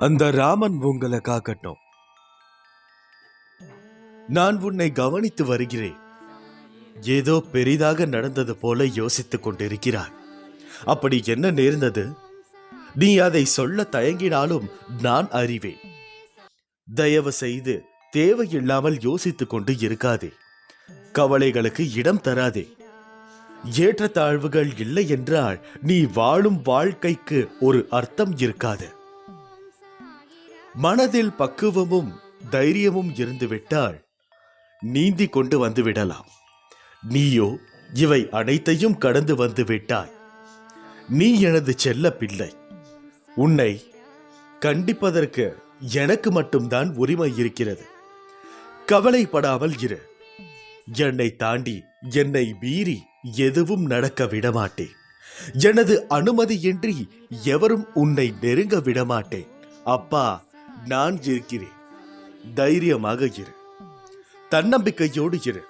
அந்த ராமன் உங்களை காக்கட்டும். நான் உன்னை கவனித்து வருகிறேன். ஏதோ பெரிதாக நடந்தது போல யோசித்துக் கொண்டிருக்கிறாய். அப்படி என்ன நேர்ந்தது? நீ அதை சொல்ல தயங்கினாலும் நான் அறிவேன். தயவு செய்து தேவையில்லாமல் யோசித்துக் கொண்டு இருக்காதே. கவலைகளுக்கு இடம் தராதே. ஏற்றத்தாழ்வுகள் இல்லை என்றால் நீ வாழும் வாழ்க்கைக்கு ஒரு அர்த்தம் இருக்காது. மனதில் பக்குவமும் தைரியமும் இருந்துவிட்டால் நீந்தி கொண்டு வந்து விடலாம். நீயோ இவை அனைத்தையும் கடந்து வந்து விட்டாய். நீ எனது செல்ல பிள்ளை. உன்னை கண்டிப்பதற்கு எனக்கு மட்டும்தான் உரிமை இருக்கிறது. கவலைப்படாமல் இரு. என்னை தாண்டி என்னை மீறி எதுவும் நடக்க விடமாட்டேன். எனது அனுமதியின்றி எவரும் உன்னை நெருங்க விடமாட்டேன். அப்பா நான் இருக்கிறேன். தைரியமாக இரு. தன்னம்பிக்கையோடு இரு.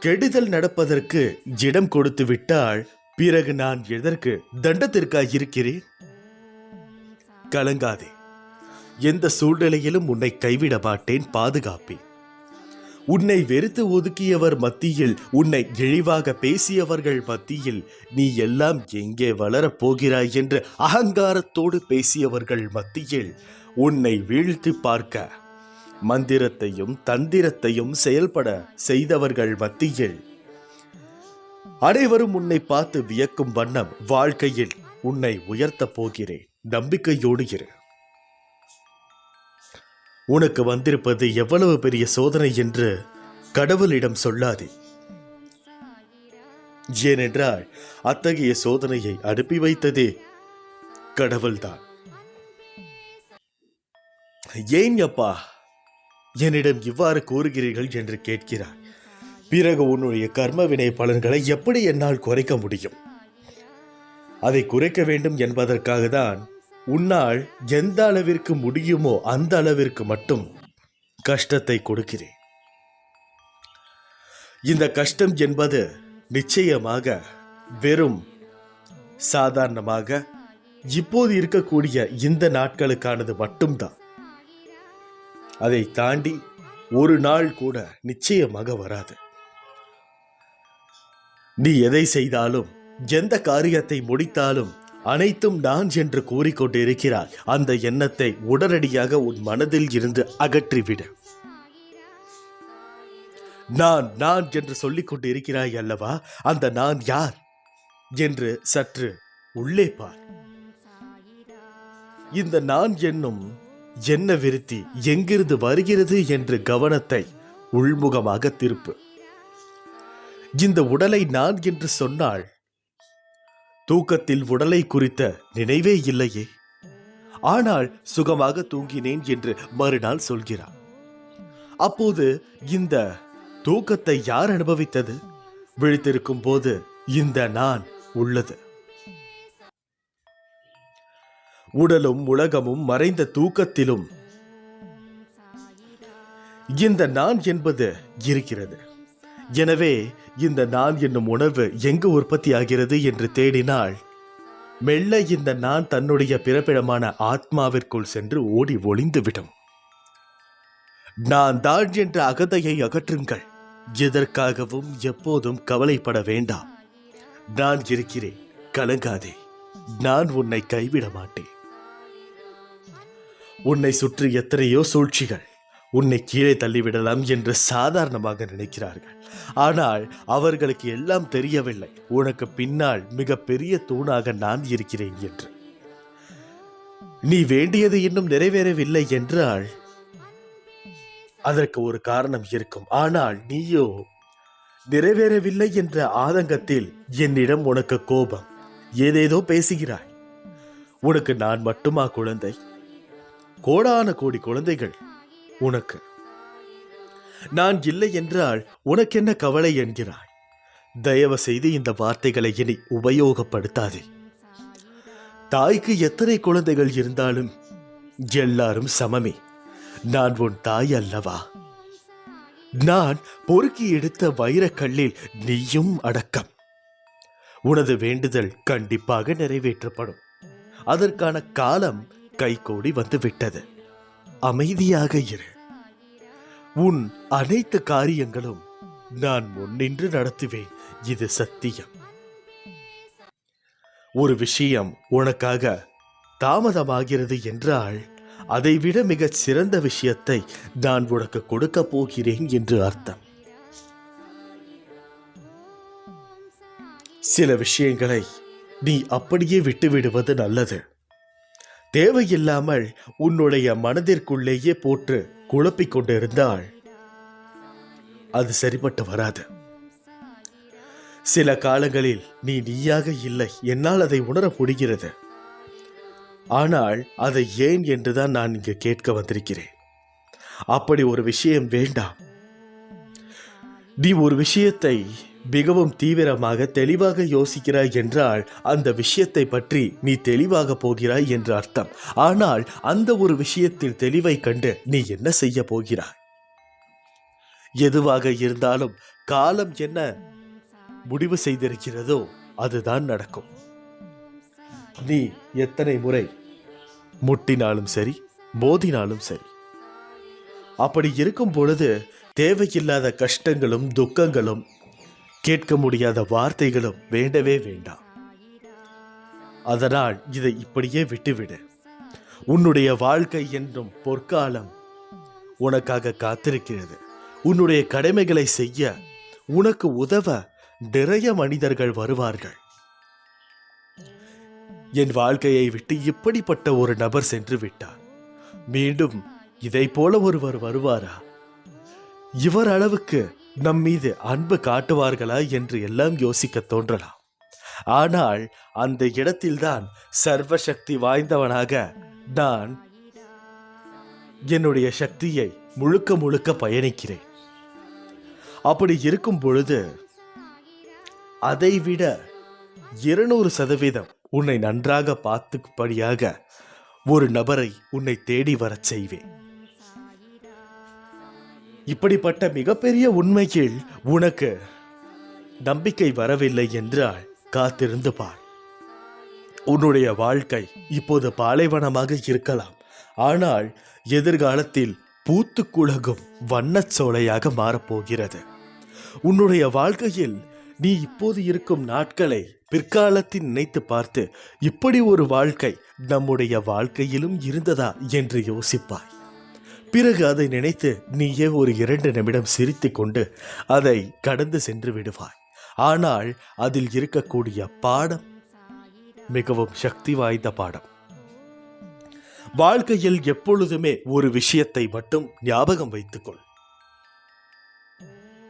கெடுதல் நடப்பதற்கு இடம் கொடுத்து விட்டால் பிறகு நான் எதற்கு தண்டத்திற்காக இருக்கிறேன்? கலங்காதே. எந்த சூழ்நிலையிலும் உன்னை கைவிட மாட்டேன் பாதுகாப்பேன். உன்னை வெறுத்து ஒதுக்கியவர் மத்தியில் உன்னை இழிவாக பேசியவர்கள் மத்தியில் நீ எல்லாம் எங்கே வளரப் போகிறாய் என்று அகங்காரத்தோடு பேசியவர்கள் மத்தியில் உன்னை வீழ்த்தி பார்க்க. மந்திரத்தையும் தந்திரத்தையும் செயல்பட செய்தவர்கள் மத்தியில். அனைவரும் உன்னை பார்த்து வியக்கும் வண்ணம் வாழ்க்கையில் உன்னை உயர்த்தப் போகிறேன். நம்பிக்கையோடு இரு. உனக்கு வந்திருப்பது எவ்வளவு பெரிய சோதனை என்று கடவுளிடம் சொல்லாதே. ஏனென்றால் அத்தகைய சோதனையை அனுப்பி வைத்ததே கடவுள்தான். ஏன் அப்பா? என்னிடம் இவ்வாறு கூறுகிறீர்கள் என்று கேட்கிறார் பிறகு உன்னுடைய கர்மவினை பலன்களை எப்படி என்னால் குறைக்க முடியும்? அதை குறைக்க வேண்டும் என்பதற்காக தான் உன்னால் எந்த அளவிற்கு முடியுமோ அந்த அளவிற்கு மட்டும் கஷ்டத்தை கொடுக்கிறேன். இந்த கஷ்டம் என்பது நிச்சயமாக வெறும் சாதாரணமாக இப்போது இருக்கக்கூடிய இந்த நாட்களுக்கானது மட்டும்தான். அதை தாண்டி ஒரு நாள் கூட நிச்சயமாக வராது. நீ எதை செய்தாலும் எந்த காரியத்தை முடித்தாலும் அனைத்தும் நான் என்று கூறிக்கொண்டிருக்கிறாய். அந்த எண்ணத்தை உடனடியாக உன் மனதில் இருந்து அகற்றிவிடு. நான் நான் என்று சொல்லிக் கொண்டிருக்கிறாய் அல்லவா? அந்த நான் யார்? என்று சற்று உள்ளே பார். இந்த நான் என்னும் என்ன விருத்தி எங்கிருந்து வருகிறது என்று கவனத்தை உள்முகமாக திருப்பு. இந்த உடலை நான் என்று சொன்னால் தூக்கத்தில் உடலை குறித்த நினைவே இல்லையே. ஆனால் சுகமாக தூங்கினேன் என்று மறுநாள் சொல்கிறார். அப்போது இந்த தூக்கத்தை யார் அனுபவித்தது? விழித்திருக்கும் போது இந்த நான் உள்ளது. உடலும் உலகமும் மறைந்த தூக்கத்திலும். இந்த நான் என்பது இருக்கிறது. எனவே இந்த நான் என்னும் உணர்வு எங்கு உற்பத்தி ஆகிறது என்று தேடினால் மெல்ல இந்த நான் தன்னுடைய பிறப்பிடமான ஆத்மாவிற்குள் சென்று ஓடி ஒளிந்துவிடும். நான் தான் என்ற அகதையை அகற்றுங்கள். எதற்காகவும் எப்போதும் கவலைப்பட வேண்டாம். நான் இருக்கிறேன் கலங்காதே. நான் உன்னை கைவிட மாட்டேன். உன்னை சுற்றி எத்தனையோ சூழ்ச்சிகள் உன்னை கீழே தள்ளிவிடலாம் என்று சாதாரணமாக நினைக்கிறார்கள். ஆனால் அவர்களுக்கு எல்லாம் தெரியவில்லை. உனக்கு பின்னால் மிக பெரிய தூணாக நான் இருக்கிறேன் என்று. நீ வேண்டியது இன்னும் நிறைவேறவில்லை என்றால் அதற்கு ஒரு காரணம் இருக்கும். ஆனால் நீயோ நிறைவேறவில்லை என்ற ஆதங்கத்தில் என்னிடம் உனக்கு கோபம். ஏதேதோ பேசுகிறாய். உனக்கு நான் மட்டுமா குழந்தை? கோடான கோடி குழந்தைகள். உனக்கு. நான் இல்லை என்றால் உனக்கென்ன கவலை என்கிறாய்? தயவு செய்து இந்த வார்த்தைகளை இனி உபயோகப்படுத்தாதே. தாய்க்கு எத்தனை குழந்தைகள் இருந்தாலும் எல்லாரும் சமமே. நான் உன் தாய் அல்லவா? நான் பொறுக்கி எடுத்த வைரக்கல்லில் நீயும் அடக்கம். உனது வேண்டுதல் கண்டிப்பாக நிறைவேற்றப்படும். அதற்கான காலம் கைகூடி வந்து விட்டது அமைதியாக இரு. உன் அனைத்து காரியங்களும் நான் முன்னின்று நடத்துவேன். இது சத்தியம். ஒரு விஷயம் உனக்காக தாமதமாகிறது என்றால் அதைவிட மிகச் சிறந்த விஷயத்தை நான் உனக்கு கொடுக்க போகிறேன் என்று அர்த்தம். சில விஷயங்களை நீ அப்படியே விட்டுவிடுவது நல்லது. தேவையில்லாமல் உன்னுடைய மனதிற்குள்ளேயே போட்டு குழப்பிக் கொண்டிருந்தால் அது சரிப்பட்டு வராது. சில காலங்களில் நீ நீயாக இல்லை. என்னால் அதை உணர முடிகிறது. ஆனால் அதை ஏன் என்றுதான் நான் இங்கு கேட்க வந்திருக்கிறேன். அப்படி ஒரு விஷயம் வேண்டாம். நீ ஒரு விஷயத்தை மிகவும் தீவிரமாக தெளிவாக யோசிக்கிறாய் என்றால் அந்த விஷயத்தை பற்றி நீ தெளிவாக போகிறாய் என்று அர்த்தம். ஆனால் அந்த ஒரு விஷயத்தில் தெளிவை கண்டு நீ என்ன செய்ய போகிறாய்? எதுவாக இருந்தாலும் காலம் என்ன முடிவு செய்திருக்கிறதோ அதுதான் நடக்கும். நீ எத்தனை முறை முட்டினாலும் சரி மோதினாலும் சரி அப்படி இருக்கும் பொழுது தேவையில்லாத கஷ்டங்களும் துக்கங்களும் கேட்க முடியாத வார்த்தைகளும் வேண்டவே வேண்டாம். அதனால் இதை இப்படியே விட்டுவிடு. உன்னுடைய வாழ்க்கை என்றும் பொற்காலம் உனக்காக காத்திருக்கிறது. உன்னுடைய கடமைகளை செய்ய உனக்கு உதவ நிறைய மனிதர்கள் வருவார்கள். என் வாழ்க்கையை விட்டு இப்படிப்பட்ட ஒரு நபர் சென்று விட்டார். மீண்டும் இதை போல ஒருவர் வருவாரா? இவர் அளவுக்கு நம் மீது அன்பு காட்டுவார்களா என்று எல்லாம் யோசிக்க தோன்றலாம். ஆனால் அந்த இடத்தில்தான் சர்வசக்தி வாய்ந்தவனாக நான் என்னுடைய சக்தியை முழுக்க முழுக்க பயணிக்கிறேன். அப்படி இருக்கும் பொழுது அதைவிட இருநூறு சதவீதம் உன்னை நன்றாக பார்த்துப்படியாக ஒரு நபரை உன்னை தேடி வரச் செய்வேன். இப்படிப்பட்ட மிகப்பெரிய உண்மையில் உனக்கு நம்பிக்கை வரவில்லை என்றால் காத்திருந்து பார். உன்னுடைய வாழ்க்கை இப்போது பாலைவனமாக இருக்கலாம். ஆனால் எதிர்காலத்தில் பூத்து குலகும் வண்ணச் சோலையாக மாறப்போகிறது. உன்னுடைய வாழ்க்கையில் நீ இப்போது இருக்கும் நாட்களை பிற்காலத்தில் நினைத்து பார்த்து இப்படி ஒரு வாழ்க்கை நம்முடைய வாழ்க்கையிலும் இருந்ததா என்று யோசிப்பாய். பிறகு அதை நினைத்து நீயே ஒரு இரண்டு நிமிடம் சிரித்துக் கொண்டு அதை கடந்து சென்று விடுவாய். ஆனால் அதில் இருக்கக்கூடிய பாடம் மிகவும் சக்தி வாய்ந்த பாடம். வாழ்க்கையில் எப்பொழுதுமே ஒரு விஷயத்தை மட்டும் ஞாபகம் வைத்துக்கொள்.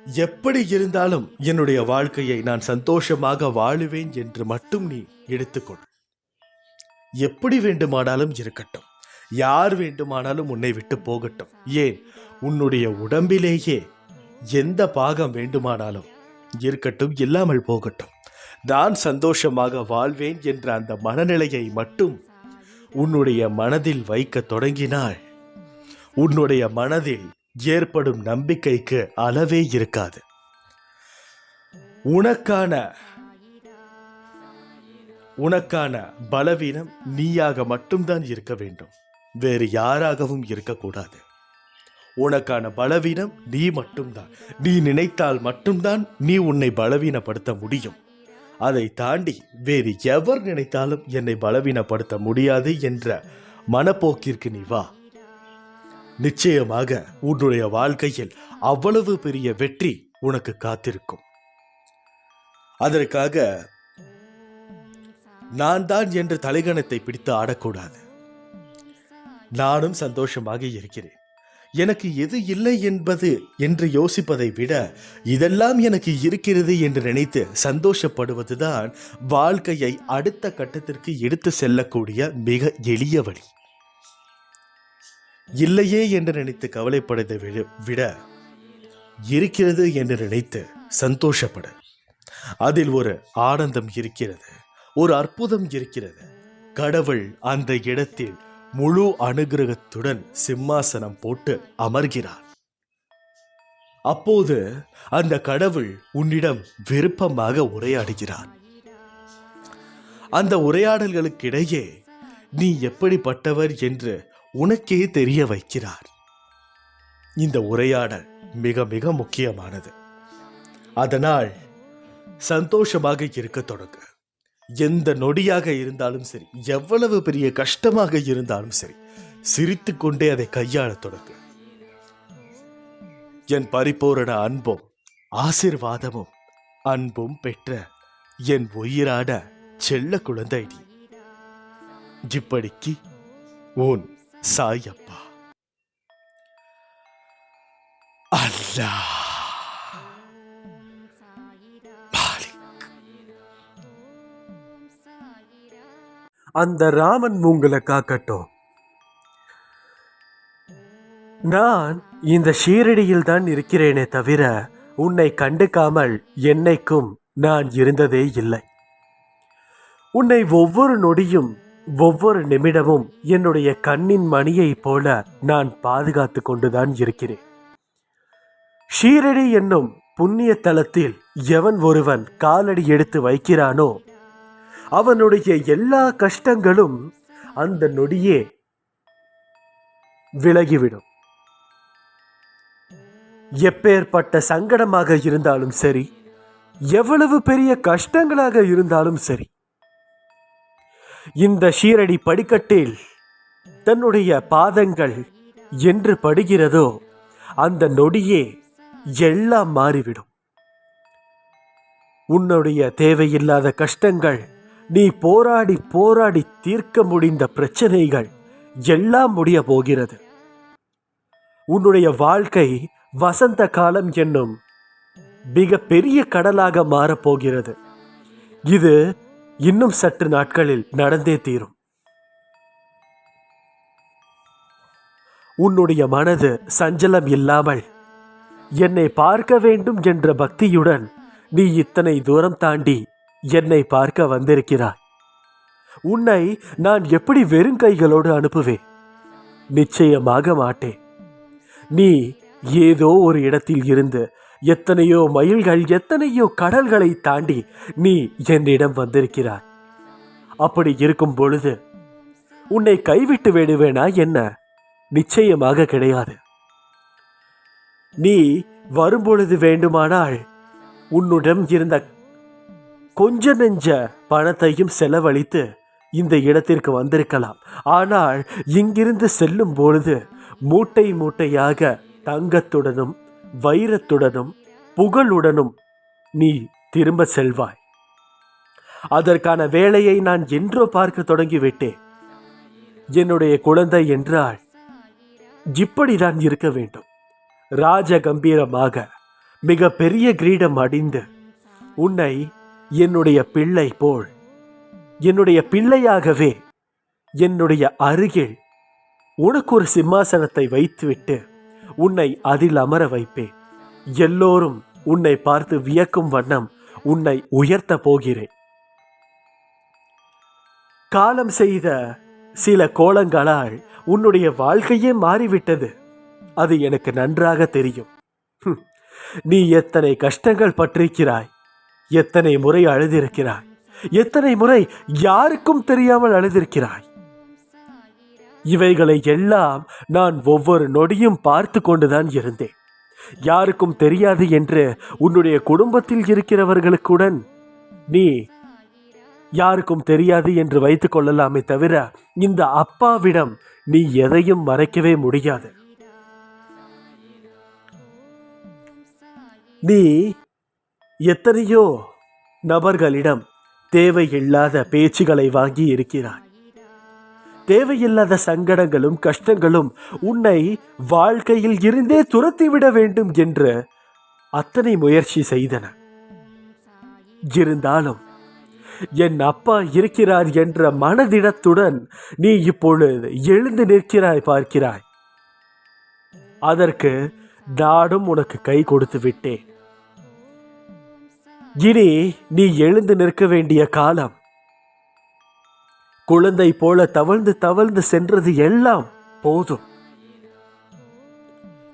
எப்படி இருந்தாலும் என்னுடைய வாழ்க்கையை நான் சந்தோஷமாக வாழுவேன் என்று மட்டும் நீ எடுத்துக்கொள். எப்படி வேண்டுமானாலும் இருக்கட்டும். யார் வேண்டுமானாலும் உன்னை விட்டு போகட்டும். ஏன்? உன்னுடைய உடம்பிலேயே எந்த பாகம் வேண்டுமானாலும் இருக்கட்டும் இல்லாமல் போகட்டும். நான் சந்தோஷமாக வாழ்வேன் என்ற அந்த மனநிலையை மட்டும் உன்னுடைய மனதில் வைக்க தொடங்கினால் உன்னுடைய மனதில் ஏற்படும் நம்பிக்கைக்கு அளவே இருக்காது. உனக்கான உனக்கான பலவீனம் நீயாக மட்டும்தான் இருக்க வேண்டும். வேறு யாராகவும் இருக்கக்கூடாது. உனக்கான பலவீனம் நீ மட்டும்தான். நீ நினைத்தால் மட்டும்தான் நீ உன்னை பலவீனப்படுத்த முடியும். அதை தாண்டி வேறு எவர் நினைத்தாலும் என்னை பலவீனப்படுத்த முடியாது என்ற மனப்போக்கிற்கு நீ வா. நிச்சயமாக உன்னுடைய வாழ்க்கையில் அவ்வளவு பெரிய வெற்றி உனக்கு காத்திருக்கும். அதற்காக நான் தான் என்று தலைகணத்தை பிடித்து ஆடக்கூடாது. நானும் சந்தோஷமாக இருக்கிறேன். எனக்கு எது இல்லை என்பது என்று யோசிப்பதை விட இதெல்லாம் எனக்கு இருக்கிறது என்று நினைத்து சந்தோஷப்படுவதுதான் வாழ்க்கையை அடுத்த கட்டத்திற்கு எடுத்து செல்லக்கூடிய மிக எளிய வழி. இல்லையே என்று நினைத்து கவலைப்படுவதை விட- விட இருக்கிறது என்று நினைத்து சந்தோஷப்படு. அதில் ஒரு ஆனந்தம் இருக்கிறது ஒரு அற்புதம் இருக்கிறது. கடவுள் அந்த இடத்தில் முழு அனுகிரகத்துடன் சிம்மாசனம் போட்டு அமர்கிறார். அப்போது அந்த கடவுள் உன்னிடம் விருப்பமாக உரையாடுகிறார். அந்த உரையாடல்களுக்கிடையே நீ எப்படிப்பட்டவர் என்று உனக்கே தெரிய வைக்கிறார். இந்த உரையாடல் மிக மிக முக்கியமானது. அதனால் சந்தோஷமாக இருக்க தொடங்கு. எந்த நொடியாக இருந்தாலும் சரி எவ்வளவு பெரிய கஷ்டமாக இருந்தாலும் சரி சிரித்துக்கொண்டே அதை கையாள தொடங்கு. என் பரிபூரண அன்பும் ஆசிர்வாதமும் அன்பும் பெற்ற என் உயிராட செல்ல குழந்தை நீ இப்படிக்கு உன் சாயப்பா. அல்லாஹ்! அந்த ராமன் உங்களை காக்கட்டும். நான் இந்த ஷீரடியில் தான் இருக்கிறேனே தவிர உன்னை கண்டுக்காமல் என்னைக்கும் நான் இருந்ததே இல்லை. உன்னை ஒவ்வொரு நொடியும் ஒவ்வொரு நிமிடமும் என்னுடைய கண்ணின் மணியைப் போல நான் பாதுகாத்து கொண்டுதான் இருக்கிறேன். ஷீரடி என்னும் புண்ணிய தலத்தில் எவன் ஒருவன் காலடி எடுத்து வைக்கிறானோ அவனுடைய எல்லா கஷ்டங்களும் அந்த நொடியே விலகிவிடும். எப்பேற்பட்ட சங்கடமாக இருந்தாலும் சரி எவ்வளவு பெரிய கஷ்டங்களாக இருந்தாலும் சரி இந்த ஷீரடி படிக்கட்டில் தன்னுடைய பாதங்கள் என்று படுகிறதோ அந்த நொடியே எல்லாம் மாறிவிடும். உன்னுடைய தேவையில்லாத கஷ்டங்கள் நீ போராடி போராடி தீர்க்க முடிந்த பிரச்சனைகள் எல்லாம் முடிய போகிறது. உன்னுடைய வாழ்க்கை வசந்த காலம் என்னும் மிக பெரிய கடலாக மாறப்போகிறது இது இன்னும் சற்று நாட்களில் நடந்தே தீரும். உன்னுடைய மனது சஞ்சலம் இல்லாமல் என்னை பார்க்க வேண்டும் என்ற பக்தியுடன் நீ இத்தனை தூரம் தாண்டி என்னை பார்க்க வந்திருக்கிறாய். உன்னை நான் எப்படி வெறும் கைகளோடு அனுப்புவேன்? நிச்சயமாக மாட்டேன். நீ ஏதோ ஒரு இடத்தில் இருந்து எத்தனையோ மயில்கள் எத்தனையோ கடல்களை தாண்டி நீ என்னிடம் வந்திருக்கிறாய். அப்படி இருக்கும் பொழுது உன்னை கைவிட்டு விடுவேனா என்ன? நிச்சயமாக கிடையாது. நீ வரும்பொழுது வேண்டுமானால் உன்னுடன் இருந்த கொஞ்ச நெஞ்ச பணத்தையும் செலவழித்து இந்த இடத்திற்கு வந்திருக்கலாம். ஆனால் இங்கிருந்து செல்லும் பொழுது மூட்டை மூட்டையாக தங்கத்துடனும் வைரத்துடனும் புகழுடனும் நீ திரும்ப செல்வாய். அதற்கான வேலையை நான் என்றோ பார்க்க தொடங்கிவிட்டேன். என்னுடைய குழந்தை என்றால் இப்படிதான் இருக்க வேண்டும். ராஜ கம்பீரமாக மிக பெரிய கிரீடம் அடிந்து உன்னை என்னுடைய பிள்ளை போல். என்னுடைய பிள்ளையாகவே என்னுடைய அருகில் உனக்கு ஒரு சிம்மாசனத்தை வைத்துவிட்டு உன்னை அதில் அமர வைப்பேன். எல்லோரும் உன்னை பார்த்து வியக்கும் வண்ணம் உன்னை உயர்த்த போகிறேன். காலம் செய்த சில கோலங்களால் உன்னுடைய வாழ்க்கையே மாறிவிட்டது. அது எனக்கு நன்றாக தெரியும். ஹும், நீ எத்தனை கஷ்டங்கள் பற்றிருக்கிறாய் எத்தனை முறை அழுதிருக்கிறாய்? எத்தனை முறை யாருக்கும் தெரியாமல் அழுதிருக்கிறாய்? இவைகளை எல்லாம் நான் ஒவ்வொரு நொடியும் பார்த்து கொண்டுதான் இருந்தேன். யாருக்கும் தெரியாது என்று உன்னுடைய குடும்பத்தில் இருக்கிறவர்களுக்குடன் நீ யாருக்கும் தெரியாது என்று வைத்துக் கொள்ளலாமே தவிர இந்த அப்பாவிடம் நீ எதையும் மறைக்கவே முடியாது. நீ எத்தனையோ நபர்களிடம் தேவையில்லாத பேச்சுகளை வாங்கி இருக்கிறாய் தேவையில்லாத சங்கடங்களும் கஷ்டங்களும் உன்னை வாழ்க்கையில் இருந்தே துரத்திவிட வேண்டும் என்று அத்தனை முயற்சி செய்தன. இருந்தாலும் என் அப்பா இருக்கிறார் என்ற மனதிடத்துடன் நீ இப்பொழுது எழுந்து நிற்கிறாய் பார்க்கிறாய். அதற்கு நாடும் உனக்கு கை கொடுத்து விட்டேன். இனி நீ எழுந்து நிற்க வேண்டிய காலம். குழந்தை போல தவழ்ந்து தவழ்ந்து சென்றது எல்லாம் போதும்.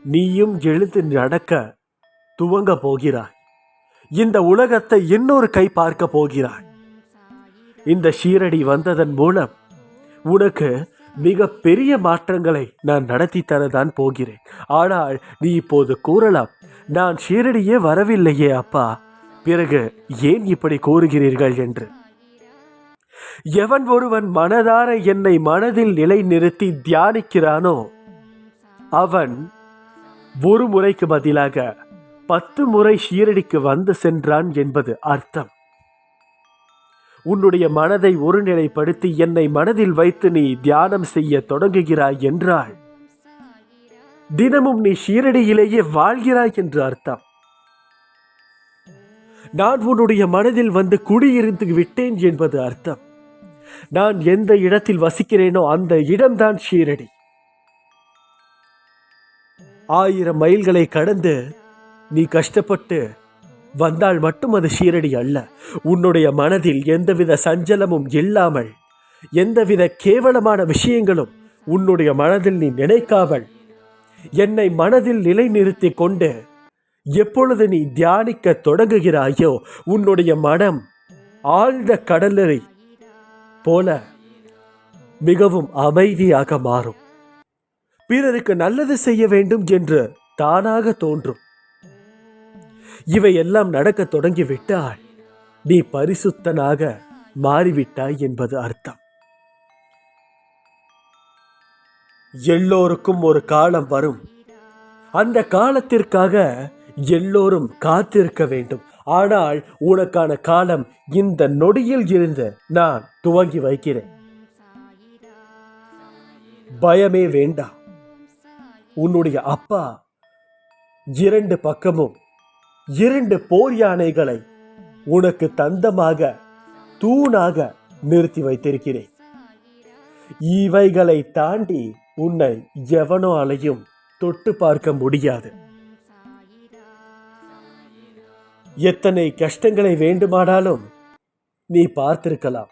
நீயும் எழுந்து நடக்க துவங்க போகிறாய். இந்த உலகத்தை இன்னொரு கை பார்க்க போகிறாய். இந்த ஷீரடி வந்ததன் மூலம் உனக்கு மிக பெரிய மாற்றங்களை நான் நடத்தி தரதான் போகிறேன். ஆனால் நீ இப்போது கூறலாம் நான் ஷீரடியே வரவில்லையே அப்பா. பிறகு ஏன் இப்படி கூறுகிறீர்கள் என்று? எவன் ஒருவன் மனதார என்னை மனதில் நிலை நிறுத்தி தியானிக்கிறானோ அவன் ஒரு முறைக்கு பதிலாக பத்து முறை ஷீரடிக்கு வந்து சென்றான் என்பது அர்த்தம். உன்னுடைய மனதை ஒருநிலைப்படுத்தி என்னை மனதில் வைத்து நீ தியானம் செய்ய தொடங்குகிறாய் என்றால் தினமும் நீ ஷீரடியிலேயே வாழ்கிறாய் என்று அர்த்தம். நான் உன்னுடைய மனதில் வந்து குடியிருந்து விட்டேன் என்பது அர்த்தம். நான் எந்த இடத்தில் வசிக்கிறேனோ அந்த இடம்தான் ஷீரடி. ஆயிரம் மைல்களை கடந்து நீ கஷ்டப்பட்டு வந்தால் மட்டும் அது ஷீரடி அல்ல. உன்னுடைய மனதில் எந்தவித சஞ்சலமும் இல்லாமல் எந்தவித கேவலமான விஷயங்களும் உன்னுடைய மனதில் நீ நினைக்காமல் என்னை மனதில் நிலைநிறுத்தி கொண்டு எப்பொழுது நீ தியானிக்க தொடங்குகிறாயோ உன்னுடைய மனம் ஆழ்ந்த கடலரை போல மிகவும் அமைதியாக மாறும். பிறருக்கு நல்லது செய்ய வேண்டும் என்று தானாக தோன்றும். இவையெல்லாம் நடக்க தொடங்கிவிட்டால் நீ பரிசுத்தனாக மாறிவிட்டாய் என்பது அர்த்தம். எல்லோருக்கும் ஒரு காலம் வரும். அந்த காலத்திற்காக எல்லோரும் காத்திருக்க வேண்டும். ஆனால் உனக்கான காலம் இந்த நொடியில் இருந்து நான் துவங்கி வைக்கிறேன். பயமே வேண்டாம் உன்னுடைய அப்பா இரண்டு பக்கமும் இரண்டு போர் யானைகளை உனக்கு தந்தமாக தூணாக நிறுத்தி வைத்திருக்கிறேன். இவைகளை தாண்டி உன்னை எவனோ அலையும் தொட்டு பார்க்க முடியாது. எத்தனை கஷ்டங்களை வேண்டுமானாலும் நீ பார்த்திருக்கலாம்.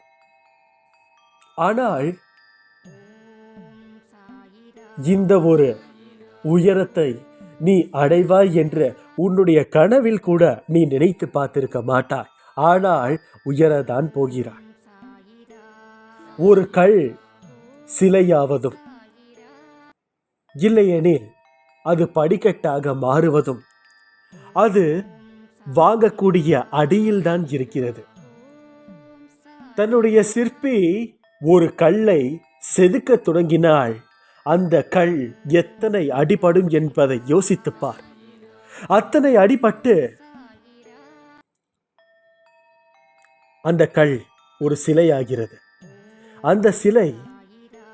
ஆனால் இந்த ஒரு உயரத்தை நீ அடைவாய் என்று உன்னுடைய கனவில் கூட நீ நினைத்து பார்த்திருக்க மாட்டாய். ஆனால் உயரதான் போகிறாய். ஒரு கல் சிலையாவதும் இல்லையெனில் அது படிக்கட்டாக மாறுவதும் அது வாங்கக்கூடிய அடியில்தான் இருக்கிறது. தன்னுடைய சிற்பி ஒரு கல்லை செதுக்க தொடங்கினால் அந்த கல் எத்தனை அடிபடும் என்பதை யோசித்துப்பார் அத்தனை அடிபட்டு அந்த கல் ஒரு சிலையாகிறது. அந்த சிலை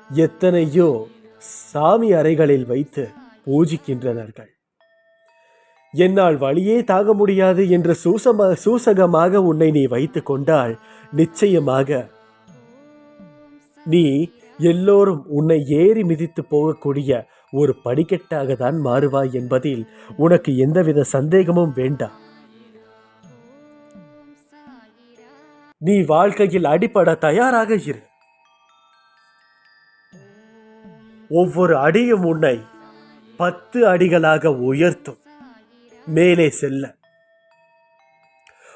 எத்தனையோ சாமி அறைகளில் வைத்து பூஜிக்கின்றனர்கள். என்னால் வழியே தாங்க முடியாது என்று சூசம சூசகமாக உன்னை நீ வைத்து கொண்டால் நிச்சயமாக நீ எல்லோரும் உன்னை ஏறி மிதித்து போகக்கூடிய ஒரு படிக்கட்டாக தான் மாறுவாய் என்பதில் உனக்கு எந்தவித சந்தேகமும் வேண்டாம் நீ வாழ்க்கையில் அடிபட தயாராக இரு. ஒவ்வொரு அடியும் உன்னை பத்து அடிகளாக உயர்த்தும். மேலே செல்ல.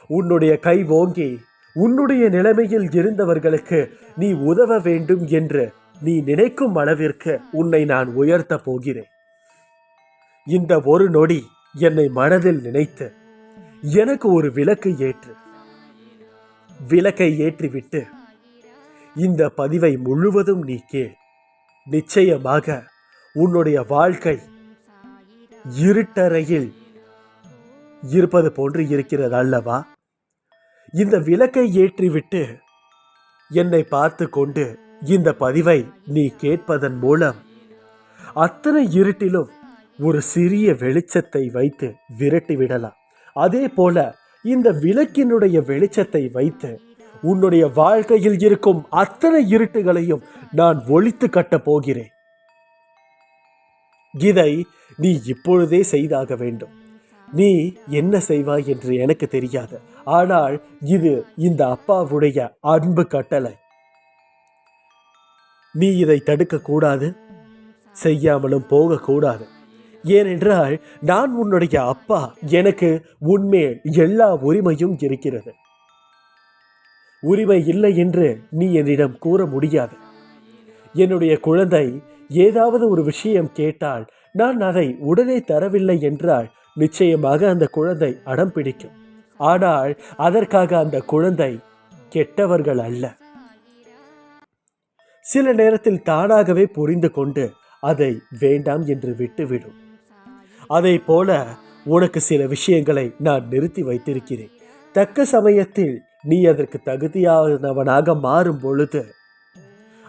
உன்னுடைய கை ஓங்கி உன்னுடைய நிலைமையில் இருந்தவர்களுக்கு நீ உதவ வேண்டும் என்று நீ நினைக்கும் அளவிற்கு உன்னை நான் உயர்த்த போகிறேன். இந்த ஒரு நொடி என்னை மனதில் நினைத்து எனக்கு ஒரு விளக்கு ஏற்று. விளக்கை ஏற்றிவிட்டு இந்த பதிவை முழுவதும் நீ கேள் நிச்சயமாக உன்னுடைய வாழ்க்கை இருட்டறையில் இருப்பது போன்று இருக்கிறது அல்லவா? இந்த விளக்கை ஏற்றிவிட்டு என்னை பார்த்து கொண்டு இந்த பதிவை நீ கேட்பதன் மூலம் அத்தனை இருட்டிலும் ஒரு சிறிய வெளிச்சத்தை வைத்து விரட்டி விடலாம். அதே போல இந்த விளக்கினுடைய வெளிச்சத்தை வைத்து உன்னுடைய வாழ்க்கையில் இருக்கும் அத்தனை இருட்டுகளையும் நான் ஒழித்து கட்டப் போகிறேன். இதை நீ இப்பொழுதே செய்தாக வேண்டும். நீ என்ன செய்வாய் என்று எனக்கு தெரியாது. ஆனால் இது இந்த அப்பாவுடைய அன்பு கட்டளை. நீ இதை தடுக்கக்கூடாது செய்யாமலும் போகக்கூடாது ஏனென்றால் நான் உன்னுடைய அப்பா. எனக்கு உன்மேல் எல்லா உரிமையும் இருக்கிறது. உரிமை இல்லை என்று நீ என்னிடம் கூற முடியாது. என்னுடைய குழந்தை ஏதாவது ஒரு விஷயம் கேட்டால் நான் அதை உடனே தரவில்லை என்றால் நிச்சயமாக அந்த குழந்தை அடம் பிடிக்கும். ஆனால் அதற்காக அந்த குழந்தை கெட்டவர்கள் அல்ல. சில நேரத்தில் தானாகவே புரிந்து கொண்டு அதை வேண்டாம் என்று விட்டுவிடும். அதை போல உனக்கு சில விஷயங்களை நான் நிறுத்தி வைத்திருக்கிறேன். தக்க சமயத்தில் நீ அதற்கு தகுதியானவனாக மாறும் பொழுது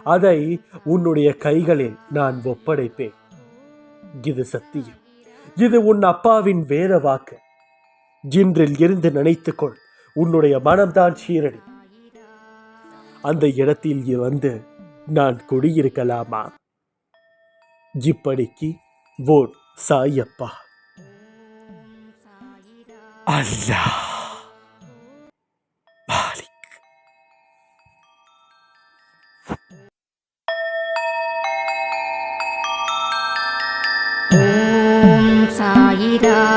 அதை உன்னுடைய கைகளில் நான் ஒப்படைப்பேன். இது சத்தியம். இது உன் அப்பாவின் வேத வாக்கு. இன்றில் இருந்து நினைத்துக்கொள் உன்னுடைய மனம்தான் சீரடி. அந்த இடத்தில் வந்து நான் குடியிருக்கலாமா? இப்படிக்கு ஓர் சாயப்பா. அல்லா ஓம் சாயிரா